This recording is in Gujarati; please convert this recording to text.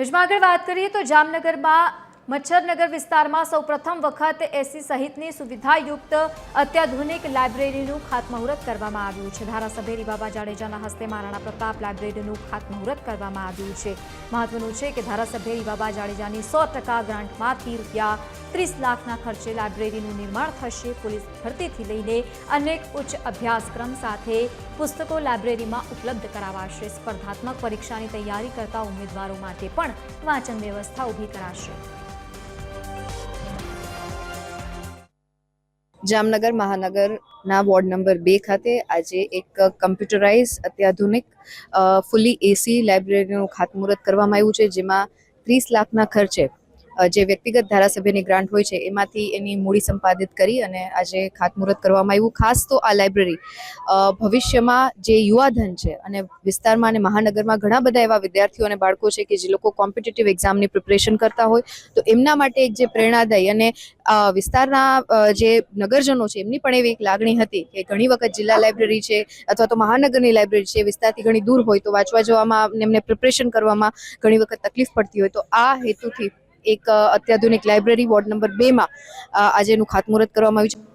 ભુજમાં આગળ વાત કરીએ તો જામનગરમાં મચ્છરનગર વિસ્તારમાં સૌપ્રથમ વખત એસી સહિતની સુવિધાયુક્ત અત્યાધુનિક લાઇબ્રેરીનું ખાતમુહૂર્ત કરવામાં આવ્યું છે. ધારાસભ્ય રીબાબા જાડેજાના હસ્તે મહારાણા પ્રતાપ લાઇબ્રેરીનું ખાતમુહૂર્ત કરવામાં આવ્યું છે. મહત્વનું છે કે ધારાસભ્ય રીબાબા જાડેજાની સો ટકા ગ્રાન્ટમાંથી રૂપિયા ત્રીસ લાખના ખર્ચે લાઇબ્રેરીનું નિર્માણ થશે. પોલીસ ભરતીથી લઈને અનેક ઉચ્ચ અભ્યાસક્રમ સાથે પુસ્તકો લાઇબ્રેરીમાં ઉપલબ્ધ કરાવાશે. સ્પર્ધાત્મક પરીક્ષાની તૈયારી કરતા ઉમેદવારો માટે પણ વાંચન વ્યવસ્થા ઊભી કરાશે. જામનગર મહાનગરના વોર્ડ નંબર બે ખાતે આજે એક કમ્પ્યુટરાઇઝ અત્યાધુનિક ફૂલી એસી લાઇબ્રેરીનું ખાતમુહૂર્ત કરવામાં આવ્યું છે, જેમાં ત્રીસ લાખના ખર્ચે જે વ્યક્તિગત ધારાસભ્યની ગ્રાન્ટ હોય છે, એમાંથી એની મૂડી સંપાદિત કરી અને આજે ખાતમુહૂર્ત કરવામાં આવ્યું. ખાસ તો આ લાઇબ્રેરી ભવિષ્યમાં જે યુવાધન છે અને વિસ્તારમાં અને મહાનગરમાં ઘણા બધા એવા વિદ્યાર્થીઓ અને બાળકો છે કે જે લોકો કોમ્પિટિટિવ એક્ઝામની પ્રિપરેશન કરતા હોય, તો એમના માટે એક જે પ્રેરણાદાયી અને વિસ્તારના જે નગરજનો છે, એમની પણ એવી એક લાગણી હતી કે ઘણી વખત જિલ્લા લાઇબ્રેરી છે અથવા તો મહાનગરની લાઇબ્રેરી છે વિસ્તારથી ઘણી દૂર હોય, તો વાંચવા જવામાં એમને પ્રિપરેશન કરવામાં ઘણી વખત તકલીફ પડતી હોય, તો આ હેતુથી એક અત્યાધુનિક લાઇબ્રેરી વોર્ડ નંબર બેમાં આજે એનું ખાતમુહૂર્ત કરવામાં આવ્યું છે.